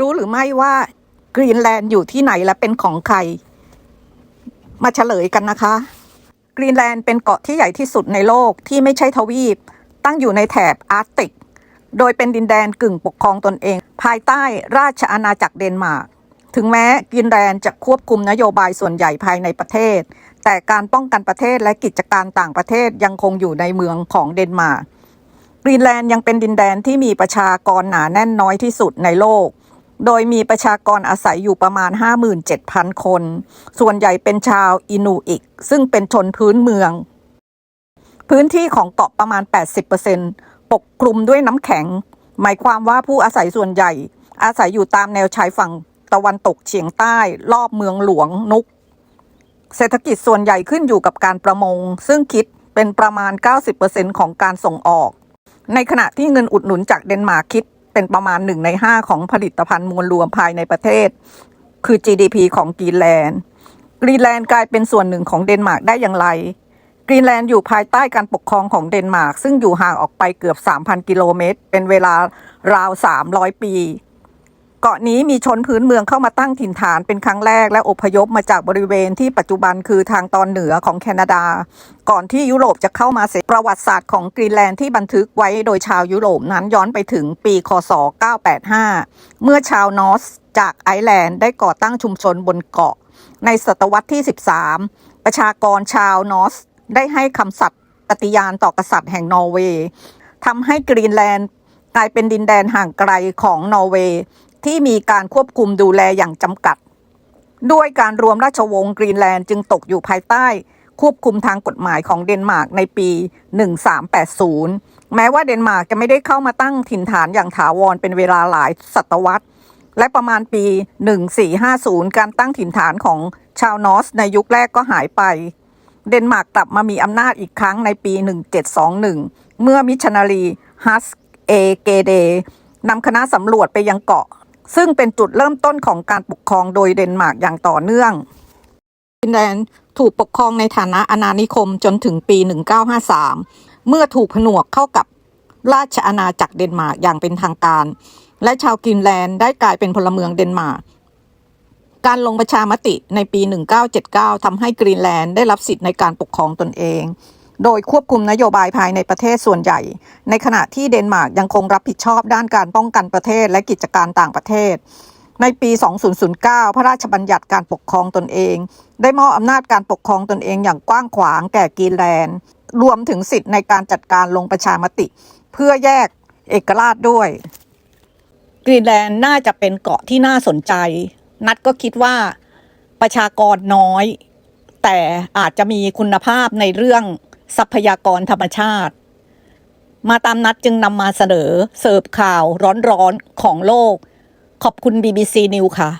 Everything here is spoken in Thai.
รู้หรือไม่ว่ากรีนแลนด์อยู่ที่ไหนและเป็นของใคร มาเฉลยกันนะคะ กรีนแลนด์เป็นเกาะที่ใหญ่ที่สุดในโลกที่ไม่ใช่ทวีป ตั้งอยู่ในแถบอาร์กติก โดยเป็นดินแดนกึ่งปกครองตนเอง ภายใต้ราชอาณาจักรเดนมาร์ก ถึงแม้กรีนแลนด์จะควบคุมนโยบายส่วนใหญ่ภายในประเทศ แต่การป้องกันประเทศและกิจการต่างประเทศยังคงอยู่ในเมืองของเดนมาร์กกรีนแลนด์ยังเป็นดินแดนที่มีประชากรหนาแน่นน้อยที่สุดในโลก โดยมีประชากรอาศัยอยู่ประมาณ 57,000 คน ส่วนใหญ่เป็นชาวอินูอิก ซึ่งเป็นชนพื้นเมือง พื้นที่ของเกาะประมาณ 80%ปกคลุมด้วยน้ำแข็ง หมายความว่าผู้อาศัยส่วนใหญ่ อาศัยอยู่ตามแนวชายฝั่งตะวันตกเฉียงใต้ รอบเมืองหลวงนุก เศรษฐกิจส่วนใหญ่ขึ้นอยู่กับการประมง ซึ่งคิดเป็นประมาณ 90%ของการส่งออก ในขณะที่เงินอุดหนุนจากเดนมาร์กคิด เป็นประมาณหนึ่งในห้าของผลิตภัณฑ์มวลรวมภายในประเทศ คือ GDP ของกรีนแลนด์กรีนแลนด์กลายเป็นส่วนหนึ่งของเดนมาร์กได้อย่างไรกรีนแลนด์อยู่ภายใต้การปกครองของเดนมาร์กซึ่งอยู่ห่างออกไปเกือบ 3,000 กิโลเมตร เป็นเวลาราว 300 ปี กาะนี้มีชนพื้นเมืองเข้ามาตั้งถิ่นฐานเป็นครั้งแรกและอพยพมาจากบริเวณที่ปัจจุบันคือทางตอนเหนือของแคนาดา ก่อนที่ยุโรปจะเข้ามาเสร็จประวัติศาสตร์ของกรีนแลนด์ที่บันทึกไว้โดยชาวยุโรปนั้นย้อนไปถึงปี คศ 985 เมื่อชาวนอสจากไอร์แลนด์ได้ก่อตั้งชุมชนบนเกาะ ในศตวรรษที่ 13 ประชากรชาวนอสได้ให้คำสัตย์ปฏิญาณต่อกษัตริย์แห่งนอร์เวย์ทำให้กรีนแลนด์กลายเป็นดินแดนห่างไกลของนอร์เวย์ ที่มีการควบคุมดูแลอย่างจำกัด ด้วยการรวมราชวงศ์กรีนแลนด์จึงตกอยู่ภายใต้ควบคุมทางกฎหมายของเดนมาร์กในปี 1380 แม้ว่าเดนมาร์กจะไม่ได้เข้ามาตั้งถิ่นฐานอย่างถาวรเป็นเวลาหลายศตวรรษ และประมาณปี 1450 การตั้งถิ่นฐานของชาวนอร์สในยุคแรกก็หายไป เดนมาร์กกลับมามีอำนาจอีกครั้งในปี 1721 เมื่อมิชชันนารีฮัสเอเกเดนำคณะสำรวจไปยังเกาะ ซึ่งเป็นจุดเริ่มต้นของการปกครองโดยเดนมาร์กอย่างต่อเนื่องฟินแลนด์ถูกปกครองในฐานะอาณานิคมจนถึงปี 1953 เมื่อถูกผนวกเข้ากับราชอาณาจักรเดนมาร์กอย่างเป็นทางการ และชาวกรีนแลนด์ได้กลายเป็นพลเมืองเดนมาร์กการลงประชามติในปี 1979 ทำให้กรีนแลนด์ได้รับสิทธิ์ในการปกครองตนเอง โดยควบคุมนโยบายภายในประเทศส่วนใหญ่ ในขณะที่เดนมาร์กยังคงรับผิดชอบด้านการป้องกันประเทศและกิจการต่างประเทศ ในปี 2009 พระราชบัญญัติการปกครองตนเอง ได้มอบอำนาจการปกครองตนเองอย่างกว้างขวางแก่กรีนแลนด์ รวมถึงสิทธิ์ในการจัดการลงประชามติ เพื่อแยกเอกราชด้วย กรีนแลนด์น่าจะเป็นเกาะที่น่าสนใจ นัดก็คิดว่าประชากรน้อย แต่อาจจะมีคุณภาพในเรื่อง ทรัพยากรธรรมชาติ มาตามนัดจึงนำมาเสนอเสิร์ฟข่าวร้อนๆของโลก ขอบคุณ BBC News ค่ะ